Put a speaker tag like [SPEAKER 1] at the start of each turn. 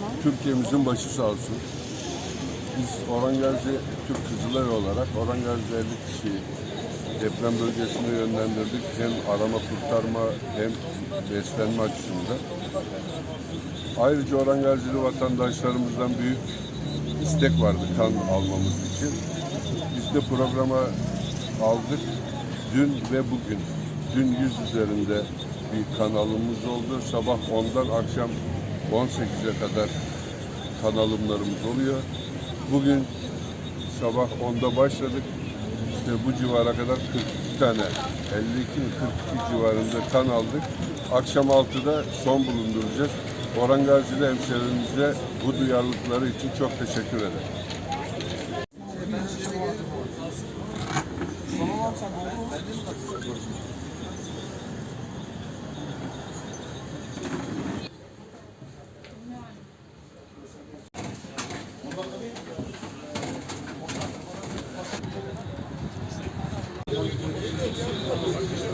[SPEAKER 1] Tamam.
[SPEAKER 2] Türkiye'mizin başı sağ olsun. Biz Orhan Gazi Türk Kızılay olarak Orhan Gazi 50 kişiyi deprem bölgesine yönlendirdik. Hem arama kurtarma hem beslenme açısından. Ayrıca Orhan Gazili vatandaşlarımızdan büyük istek vardı kan almamız için. Biz de programa aldık. Dün ve bugün. Dün 100 üzerinde bir kan alımımız oldu. Sabah 10'dan akşam 18'e kadar kanalımlarımız oluyor. Bugün sabah 10'da başladık. İşte bu civara kadar 42 tane, 52-42 civarında kan aldık. Akşam 6'da son bulunduracağız. Orhan Gazi'li hemşehrilerimize bu duyarlılıkları için çok teşekkür ederim. Tamam sen Thank you.